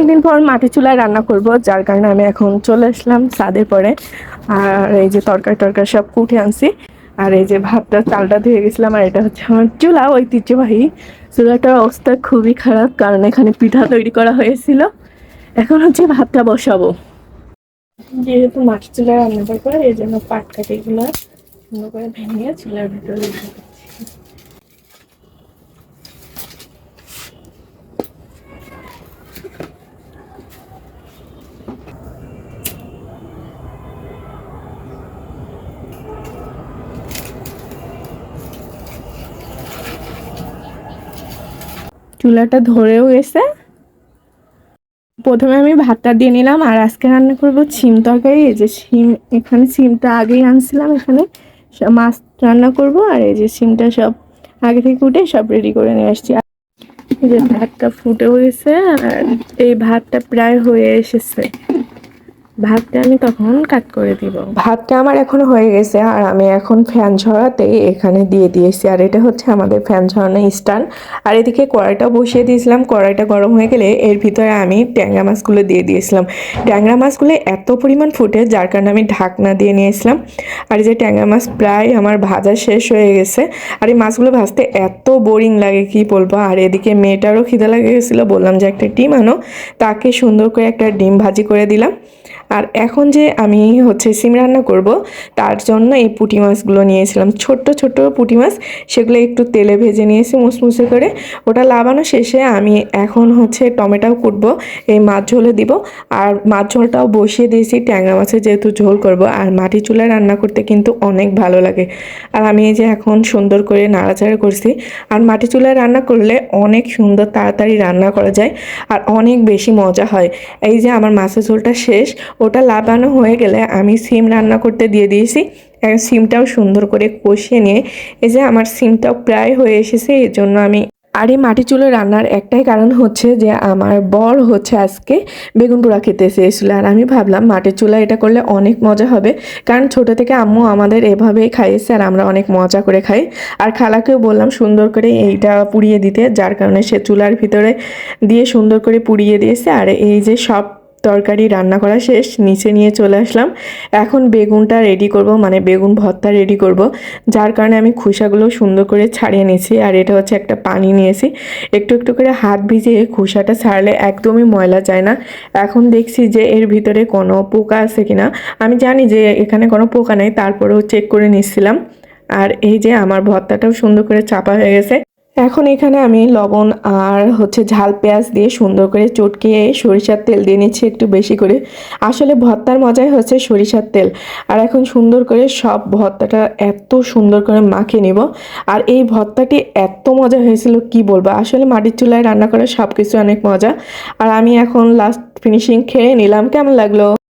একদিন পর মাটি চুলায় রান্না করব, যার কারণে আমি এখন চলে আসলাম ছাদের পরে। আর এই যে তরকারি টরকারি সব কুটে আনছি। আর এই যে ভাতটা, চালটা ধুয়ে গেছিলাম, আর এটা হচ্ছে আমার চুলা, ঐতিহ্যবাহী। চুলাটার অবস্থা খুবই খারাপ, কারণ এখানে পিঠা তৈরি করা হয়েছিল। এখন হচ্ছে ভাতটা বসাবো। যেহেতু মাটি চুলায় রান্না করব, এই জন্য পাট কাঠিগুলো করে ভেঙে চুলার ভিতরে চুলাটা ধরেও গেছে। প্রথমে আমি ভাতটা দিয়ে নিলাম আর আজকে রান্না করব সিম তরকারি। এই যে সিম এখানে সিমটা আগেই আনছিলাম এখানে। মাছ রান্না করব আর এই যে সিমটা সব আগে থেকে উঠে সব রেডি করে নিয়ে আসছি। এই যে ভাতটা ফুটে গেছে আর এই ভাতটা প্রায় হয়ে এসেছে। ভাতটা আমি তখন কাট করে দিব। ভাতটা আমার এখন হয়ে গেছে আর আমি এখন ফ্যান ঝরাতে এখানে দিয়ে দিয়েছি। আর এটা হচ্ছে আমাদের ফ্যান ঝরানো স্ট্যান্ড আর এদিকে কড়াইটা বসিয়ে দিয়েছিলাম। কড়াইটা গরম হয়ে গেলে এর ভিতরে আমি ট্যাংরা মাছগুলো দিয়ে দিয়েছিলাম। ট্যাংরা মাছগুলো এত পরিমাণ ফুটে, যার কারণে আমি ঢাকনা দিয়ে নিয়েছিলাম। আর যে ট্যাংরা মাছ প্রায় আমার ভাজা শেষ হয়ে গেছে। আর এই মাছগুলো ভাজতে এত বোরিং লাগে, কি বলব? আর এদিকে মেয়েটারও খিদে লাগে গেছিল, বললাম যে একটা ডিম আনো। তাকে সুন্দর করে একটা ডিম ভাজি করে দিলাম। আর এখন যে আমি হচ্ছে সিম রান্না করব, তার জন্য এই পুঁটি মাছগুলো নিয়েছিলাম। ছোট্ট ছোট্ট পুঁটি মাছ, সেগুলো একটু তেলে ভেজে নিয়েছি মুসমুসে করে। ওটা লাগানো শেষে আমি এখন হচ্ছে টমেটো কুটব, এই মাছ ঝোলে দিব। আর মাছ ঝোলটাও বসিয়ে দিয়েছি, ট্যাংরা মাছের যেহেতু ঝোল করব। আর মাটি চুলায় রান্না করতে কিন্তু অনেক ভালো লাগে। আর আমি এই যে এখন সুন্দর করে নাড়াচাড়া করছি। আর মাটি চুলায় রান্না করলে অনেক সুন্দর তাড়াতাড়ি রান্না করা যায়। আর অনেক বেশি মজা হয়। এই যে আমার মাছের ঝোলটা শেষ ওটা লাবানো হয়ে গেলে আমি সিম রান্না করতে দিয়ে দিয়েছি। সিমটাও সুন্দর করে কষিয়ে নিয়ে, এই যে আমার সিমটাও প্রায় হয়ে এসেছে, এই জন্য আমি আর এই মাটি চুলো রান্নার একটাই কারণ হচ্ছে যে আমার বর হচ্ছে আজকে বেগুন পোড়া খেতে চেয়েছিল। আর আমি ভাবলাম মাটির চুলা এটা করলে অনেক মজা হবে, কারণ ছোট থেকে আম্মু আমাদের এভাবেই খাইয়েছে আর আমরা অনেক মজা করে খাই। আর খালাকেও বললাম সুন্দর করে এইটা পুড়িয়ে দিতে, যার কারণে সে চুলার ভিতরে দিয়ে সুন্দর করে পুড়িয়ে দিয়েছে। আর এই যে সব তরকারি রান্না করা শেষ, নিচে নিয়ে চলে আসলাম। এখন বেগুনটা রেডি করব মানে বেগুন ভর্তা রেডি করব। যার কারণে আমি খোসাগুলো সুন্দর করে ছাড়িয়ে নিয়েছি, আর এটা হচ্ছে একটা পানি নিয়েছি। একটু একটু করে হাত ভিজিয়ে খোসাটা ছাড়লে একদমই ময়লা যায় না। এখন দেখছি যে এর ভিতরে কোনো পোকা আছে কিনা। আমি জানি যে এখানে কোনো পোকা নেই, তারপরেও চেক করে নিচ্ছিলাম। আর এই যে আমার ভর্তাটাও সুন্দর করে চাপা হয়ে গেছে। এখন এখানে আমি লবণ আর হচ্ছে ঝাল পেঁয়াজ দিয়ে সুন্দর করে চটকিয়ে সরিষার তেল দিয়ে নিচ্ছি একটু বেশি করে। আসলে ভর্তার মজাই হচ্ছে সরিষার তেল। আর এখন সুন্দর করে সব ভর্তাটা এত সুন্দর করে মাখে নিব। আর এই ভর্তাটি এত মজা হয়েছিল, কি বলব? আসলে মাটির চুলায় রান্না করা সব কিছু অনেক মজা। আর আমি এখন লাস্ট ফিনিশিং খেয়ে নিলাম। কেমন লাগল?